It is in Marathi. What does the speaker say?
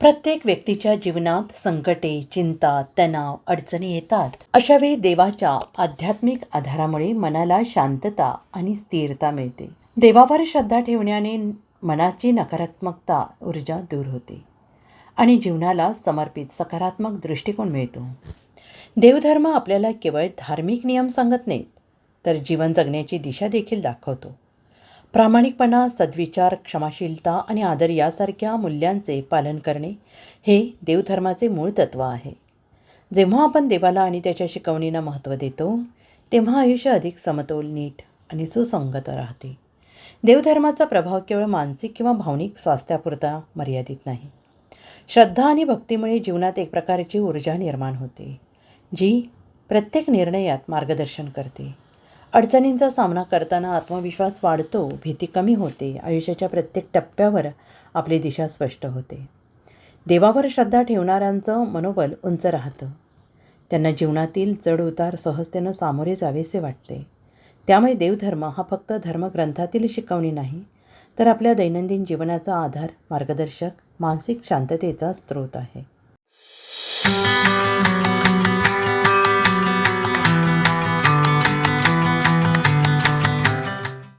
प्रत्येक व्यक्तीच्या जीवनात संकटे चिंता तणाव अडचणी येतात. अशावेळी देवाच्या आध्यात्मिक आधारामुळे मनाला शांतता आणि स्थिरता मिळते. देवावर श्रद्धा ठेवण्याने मनाची नकारात्मकता ऊर्जा दूर होते आणि जीवनाला समर्पित सकारात्मक दृष्टिकोन मिळतो. देवधर्म आपल्याला केवळ धार्मिक नियम सांगत नाहीत तर जीवन जगण्याची दिशा देखील दाखवतो. प्रामाणिकपणा सद्विचार क्षमाशीलता आणि आदर यासारख्या मूल्यांचे पालन करणे हे देवधर्माचे मूळ तत्त्व आहे. जेव्हा आपण देवाला आणि त्याच्या शिकवणींना महत्त्व देतो तेव्हा आयुष्य अधिक समतोल नीट आणि सुसंगत राहते. देवधर्माचा प्रभाव केवळ मानसिक किंवा भावनिक स्वास्थ्यापुरता मर्यादित नाही. श्रद्धा आणि भक्तीमुळे जीवनात एक प्रकारची ऊर्जा निर्माण होते जी प्रत्येक निर्णयात मार्गदर्शन करते. अडचणींचा सामना करताना आत्मविश्वास वाढतो भीती कमी होते आयुष्याच्या प्रत्येक टप्प्यावर आपली दिशा स्पष्ट होते. देवावर श्रद्धा ठेवणाऱ्यांचं मनोबल उंच राहतं. त्यांना जीवनातील चढउतार सहजतेनं सामोरे जावेसे वाटते. त्यामुळे देवधर्म हा फक्त धर्मग्रंथातील शिकवणी नाही तर आपल्या दैनंदिन जीवनाचा आधार मार्गदर्शक मानसिक शांततेचा स्रोत आहे.